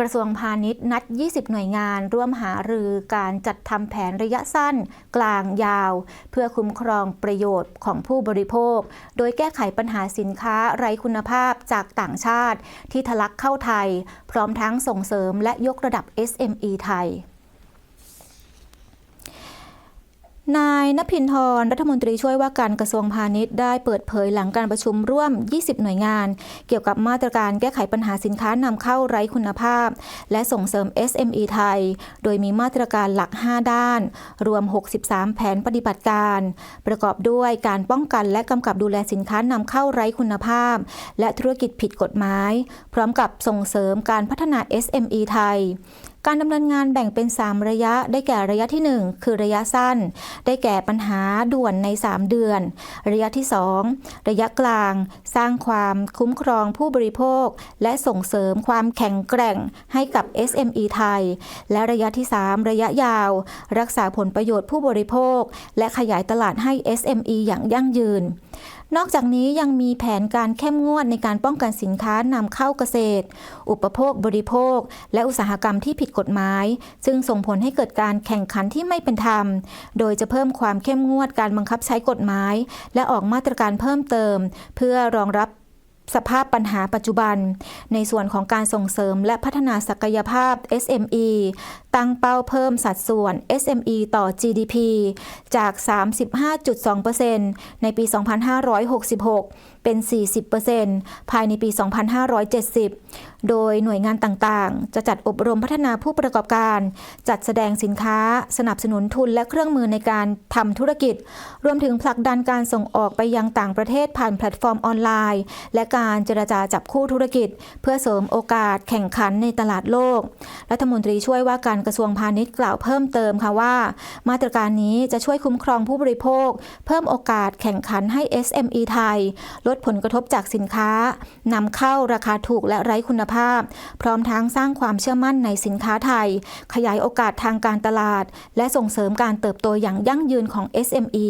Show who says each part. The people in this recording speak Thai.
Speaker 1: กระทรวงพาณิชย์นัด 20 หน่วยงานร่วมหารือการจัดทำแผนระยะสั้น กลางยาว เพื่อคุ้มครองประโยชน์ของผู้บริโภค โดยแก้ไขปัญหาสินค้าไร้คุณภาพจากต่างชาติ ที่ทะลักเข้าไทย พร้อมทั้งส่งเสริมและยกระดับ SME ไทย นายนภินทรรัฐมนตรีช่วยว่าการกระทรวงพาณิชย์ได้เปิดเผยหลังการประชุมร่วม 20 หน่วยงาน เกี่ยวกับมาตรการแก้ไขปัญหาสินค้านำเข้าไร้คุณภาพ และส่งเสริม SME ไทย โดยมีมาตรการหลัก 5 ด้าน รวม 63 แผนปฏิบัติการ ประกอบด้วยการป้องกันและกำกับดูแลสินค้านำเข้าไร้คุณภาพ และธุรกิจผิดกฎหมาย พร้อมกับส่งเสริมการพัฒนา SME ไทย การดำเนินงานแบ่งเป็น 3 ระยะ ได้แก่ระยะที่ 1 คือระยะสั้น ได้แก่ปัญหาด่วนใน 3 เดือน ระยะที่ 2 ระยะกลาง สร้างความคุ้มครองผู้บริโภค และส่งเสริมความแข็งแกร่งให้กับ SME ไทย และระยะที่ 3 ระยะยาว รักษาผลประโยชน์ผู้บริโภค และขยายตลาดให้ SME อย่างยั่งยืน นอกจากนี้ยังมีแผนการเข้มงวดในการป้องกันสินค้านำเข้าเกษตร อุปโภคบริโภค และอุตสาหกรรมที่ผิดกฎหมาย ซึ่งส่งผลให้เกิดการแข่งขันที่ไม่เป็นธรรม โดยจะเพิ่มความเข้มงวดการบังคับใช้กฎหมาย และออกมาตรการเพิ่มเติม เพื่อรองรับ สภาพปัญหาปัจจุบัน ในส่วนของการส่งเสริมและพัฒนาศักยภาพ SME ตั้งเป้าเพิ่มสัดส่วน SME ต่อ GDP จาก 35.2%ในปี 2566 เป็น 40%ภายในปี 2570 โดยหน่วยงานต่างๆ จะจัดอบรมพัฒนาผู้ประกอบการ จัดแสดงสินค้า สนับสนุนทุนและเครื่องมือในการทำธุรกิจ รวมถึงผลักดันการส่งออกไปยังต่างประเทศผ่านแพลตฟอร์มออนไลน์ และการเจรจาจับคู่ธุรกิจ เพื่อเสริมโอกาสแข่งขันในตลาดโลก รัฐมนตรีช่วยว่าการกระทรวงพาณิชย์กล่าวเพิ่มเติมค่ะว่า มาตรการนี้จะช่วยคุ้มครองผู้บริโภค เพิ่มโอกาสแข่งขันให้ SME ไทย ลดผลกระทบจากสินค้านำเข้าราคาถูกและไร้คุณภาพ พร้อมทั้งสร้างความเชื่อมั่นในสินค้าไทย ขยายโอกาสทางการตลาด และส่งเสริมการเติบโตอย่างยั่งยืนของ SME